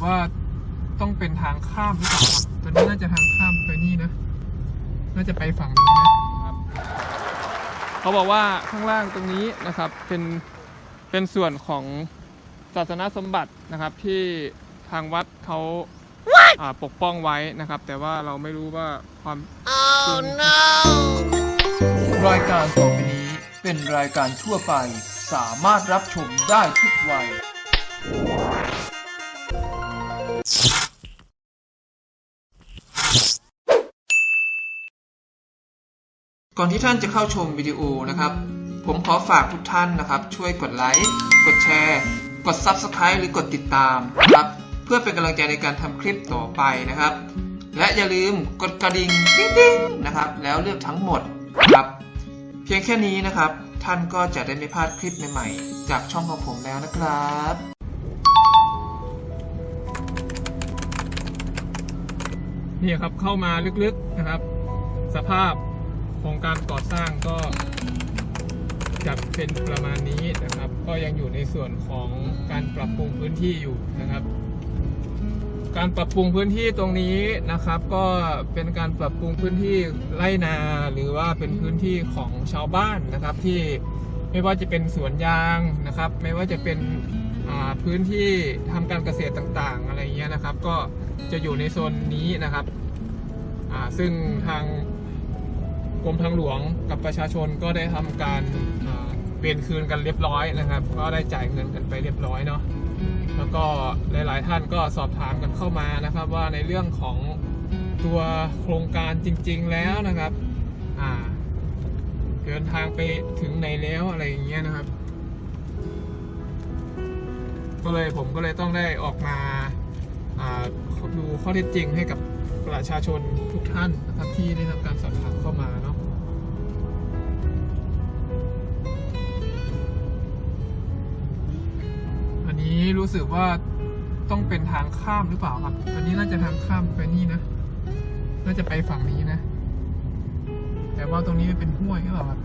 กว่าต้องเป็นทางข้ามหรือเปล่าครับตอนนี้น่าจะทางข้ามไปนี่นะ น่าจะไปฝั่งนี้นะครับ เขาบอกว่าข้างล่างตรงนี้นะครับเป็นเป็นส่วนของศาสนสมบัตินะครับที่ทางวัดเขาอ่าปกป้องไว้นะครับ แต่ว่าเราไม่รู้ว่าความจริงรายการต่อไปนี้เป็นรายการทั่วไป สามารถรับชมได้ทุกวัย ก่อนที่ท่านจะเข้าชมวิดีโอนะครับ ผมขอฝากทุกท่านนะครับ ช่วยกดไลค์กดแชร์ กด Subscribe หรือกดติดตามนะครับ เพื่อเป็นกำลังใจในการทำคลิปต่อไปนะครับ และอย่าลืมกดกระดิ่งติ๊งๆนะครับ แล้วเลือกทั้งหมดครับ เพียงแค่นี้นะครับ ท่านก็จะได้ไม่พลาดคลิปใหม่ๆ จากช่องของผมแล้วนะครับนี่ครับเข้ามาลึกๆนะครับ สภาพ ของการก่อสร้างก็จะเป็นประมาณนี้นะครับ ก็ยังอยู่ในส่วนของการปรับปรุงพื้นที่อยู่นะครับ การปรับปรุงพื้นที่ตรงนี้นะครับ ก็เป็นการปรับปรุงพื้นที่ไร่นาหรือว่าเป็นพื้นที่ของชาวบ้านนะครับ ที่ไม่ว่าจะเป็นสวนยางนะครับ ไม่ว่าจะเป็นพื้นที่ทำการเกษตรต่างๆ อะไรเงี้ยนะครับ ก็จะอยู่ในโซนนี้นะครับซึ่งทาง กรมทางหลวงกับประชาชนก็ได้ทำการเปลี่ยนคืนกันเรียบร้อยนะครับ ก็ได้จ่ายเงินกันไปเรียบร้อยเนาะแล้วก็หลายๆท่านก็สอบถามกันเข้ามานะครับ ว่าในเรื่องของตัวโครงการจริง ๆ แล้วนะครับอ่าเดินทางไปถึงไหนแล้วอะไรอย่างเงี้ยนะครับ ก็เลยผมก็เลยต้องได้ออกมา ดูข้อเท็จจริงให้กับประชาชนทุกท่านนะครับที่ได้ทำการสอบถามเข้ามาเนาะอันนี้รู้สึกว่าต้องเป็นทางข้ามหรือเปล่าครับ อันนี้น่าจะทางข้ามไปนี่นะ น่าจะไปฝั่งนี้นะ แต่ว่าตรงนี้เป็นห้วยหรือเปล่าครับ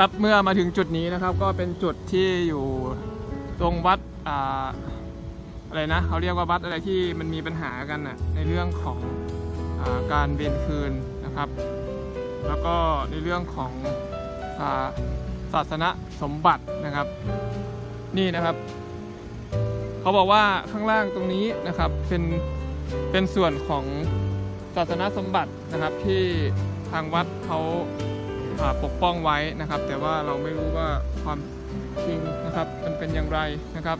ครับเมื่อมาถึงจุดนี้นะครับก็เป็นจุดที่อยู่ตรงวัดอ่าอะไรนะเขาเรียกว่าวัดอะไรที่มันมีปัญหากันนะในเรื่องของอาการเวียนคืนนะครับ แล้วก็ในเรื่องของอาศาสนสมบัตินะครับ นี่นะครับเขาบอกว่าข้างล่างตรงนี้นะครับเป็นเป็นส่วนของศาสนสมบัตินะครับที่ทางวัดเขา ปกป้องไว้นะครับ แต่ว่าเราไม่รู้ว่าความจริงนะครับมันเป็นอย่างไรนะครับ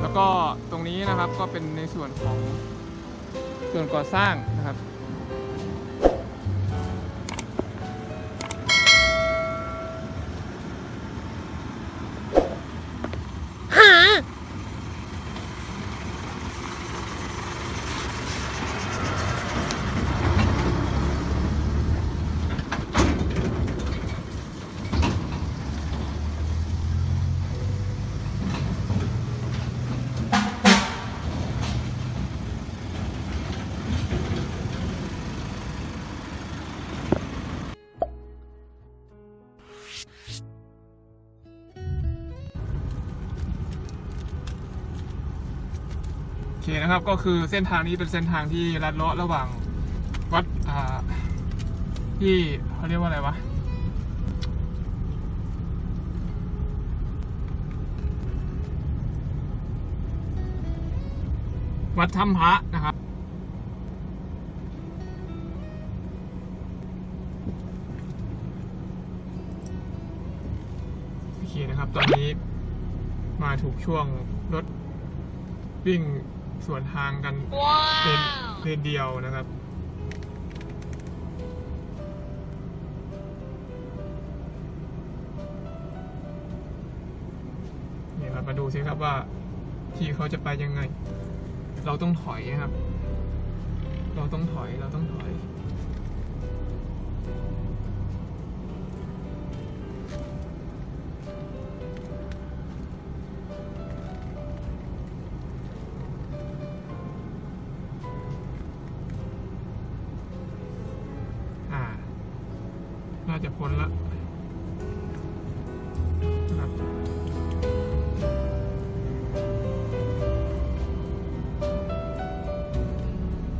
แล้วก็ตรงนี้นะครับก็เป็นในส่วนของส่วนก่อสร้างนะครับ อเคนะครับก็คือเส้นทางนี้เป็นเส้นทางที่ลัดเลาะระหว่างวัดอ่าที่เขาเรียกว่าอะไรวะวัดถ้ำพระนะครับ โอเคนะครับ ตอนนี้มาถูกช่วงรถวิ่ง สวนทางกันเลนเลนเดียวนะครับ นี่ครับมาดูสิครับว่าที่เขาจะไปยังไง เราต้องถอยครับ เราต้องถอยเราต้องถอย จะพ้นละ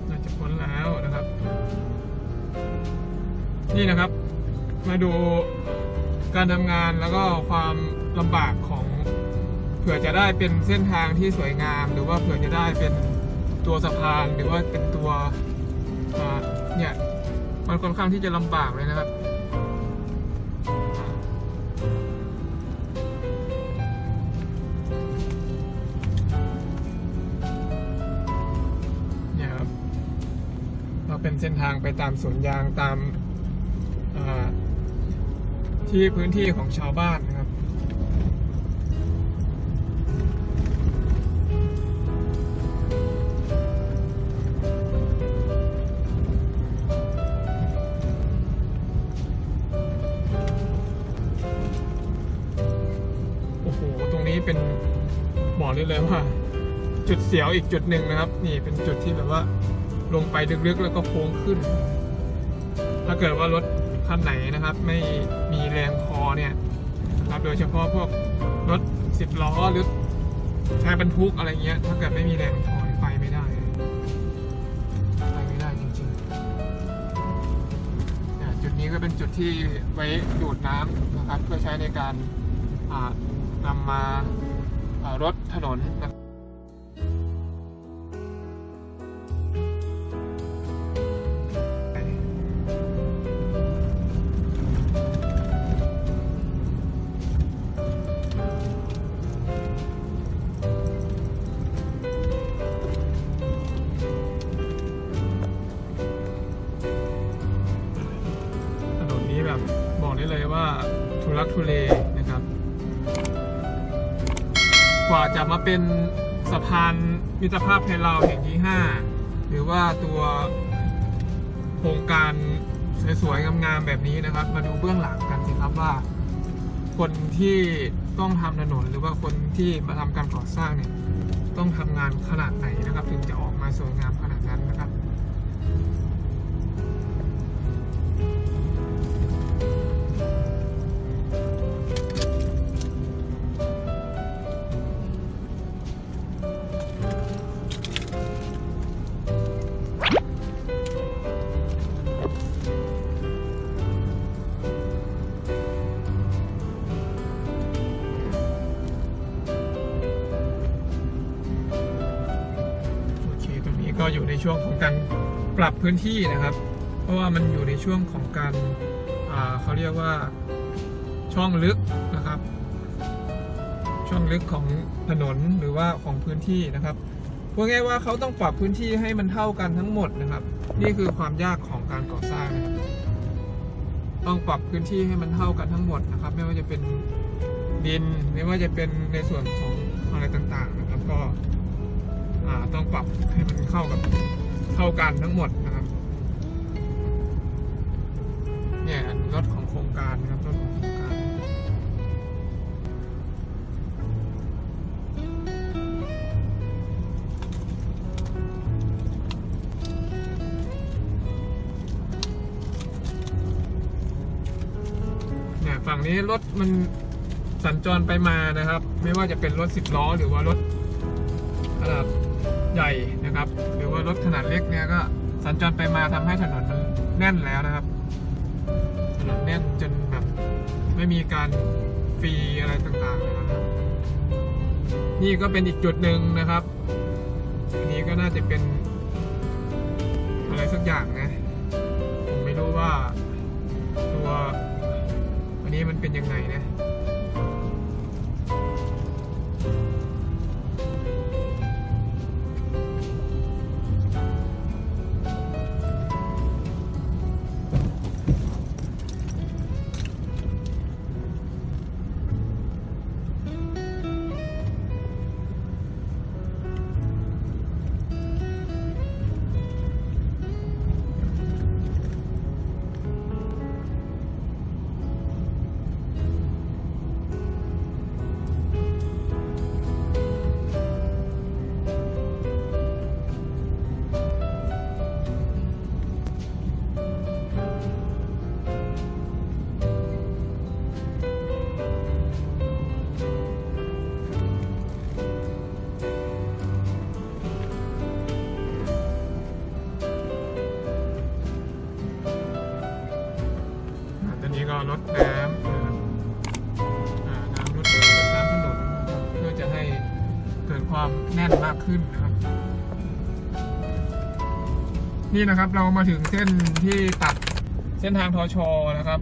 น่าจะพ้นแล้วนะครับ นี่นะครับ มาดูการทำงานแล้วก็ความลำบากของเผื่อจะได้เป็นเส้นทางที่สวยงาม หรือว่าเผื่อจะได้เป็นตัวสะพานหรือว่าเป็นตัวเนี่ยมันค่อนข้างที่จะลำบากเลยนะครับ เป็นเส้นทางไปตามสวนยางตามที่พื้นที่ของชาวบ้านนะครับโอ้โหตรงนี้เป็นบอกได้เลยว่า จุดเสียวอีกจุดหนึ่งนะครับ นี่เป็นจุดที่แบบว่า ลงไปลึกๆแล้วก็โค้งขึ้น ถ้าเกิดว่ารถคันไหนนะครับ ไม่มีแรงพอเนี่ยนะครับโดยเฉพาะพวกรถสิบล้อหรือใช้บรรทุกอะไรเงี้ย ถ้าเกิดไม่มีแรงพอไปไม่ได้ไปไม่ได้จริงๆเนี่ยจุดนี้ก็เป็นจุดที่ไว้ดูดน้ำนะครับ เพื่อใช้ในการอ่านำมาอ่ารถถนนนะครับ ทุลักทุเลนะครับ กว่าจะมาเป็นสะพานมิตรภาพไทยลาวแห่งที่ 5 หรือว่าตัวโครงการสวยๆงามๆแบบนี้นะครับ มาดูเบื้องหลังกันสิครับว่า คนที่ต้องทำถนนหรือว่าคนที่มาทำการก่อสร้างเนี่ย ต้องทำงานขนาดไหนนะครับ ถึงจะออกมาสวยงามขนาดนั้นนะครับ ปรับพื้นที่นะครับ เพราะว่ามันอยู่ในช่วงของการเขาเรียกว่าช่องลึกนะครับ ช่องลึกของถนนหรือว่าของพื้นที่นะครับพูดง่ายๆว่าเขาต้องปรับพื้นที่ให้มันเท่ากันทั้งหมดนะครับ นี่คือความยากของการก่อสร้างนะครับต้องปรับพื้นที่ให้มันเท่ากันทั้งหมดนะครับ ไม่ว่าจะเป็นดินไม่ว่าจะเป็นในส่วนของอะไรต่างๆนะครับ ก็ต้องปรับให้มันเข้ากับ เข้ากันทั้งหมดนะครับ เนี่ยรถของโครงการนะครับรถของโครงการเนี่ยฝั่งนี้รถมันสัญจรไปมานะครับ ไม่ว่าจะเป็นรถสิบล้อหรือว่ารถขนาดใหญ่ นะครับ หรือว่ารถขนาดเล็กเนี่ยก็สัญจรไปมาทำให้ถนนมันแน่นแล้วนะครับ ถนนแน่นจนแบบไม่มีการฟรีอะไรต่างๆเลยนะครับ นี่ก็เป็นอีกจุดหนึ่งนะครับอันนี้ก็น่าจะเป็นอะไรสักอย่างนะผมไม่รู้ว่าตัวอันนี้มันเป็นยังไงนะ ความแน่นมากขึ้นนะครับ นี่นะครับเรามาถึงเส้นที่ตัดเส้นทางทอชอนะครับ